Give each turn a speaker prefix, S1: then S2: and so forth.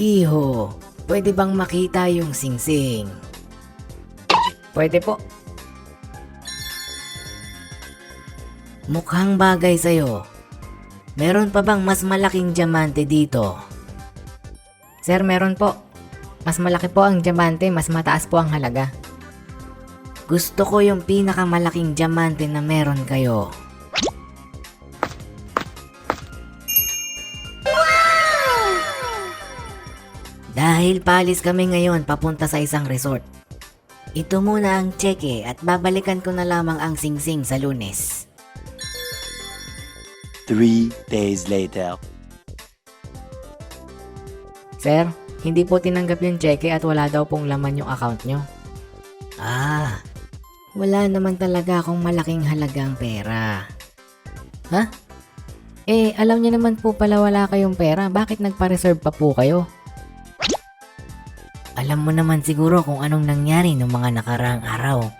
S1: Iho, pwede bang makita yung singsing? Pwede po. Mukhang bagay sa'yo. Meron pa bang mas malaking diamante dito? Sir, meron po. Mas malaki po ang diamante, mas mataas po ang halaga. Gusto ko yung pinakamalaking diamante na meron kayo. Dahil palis kami ngayon papunta sa isang resort. Ito muna ang cheque at babalikan ko na lamang ang singsing sa lunes.
S2: Three days later.
S1: Sir, hindi po tinanggap yung cheque at wala daw pong laman yung account nyo. Ah, wala naman talaga akong malaking halagang pera. Ha? Eh, alam niyo naman po pala wala kayong pera. Bakit nagpa-reserve pa po kayo? Alam mo naman siguro kung anong nangyari noong mga nakaraang araw.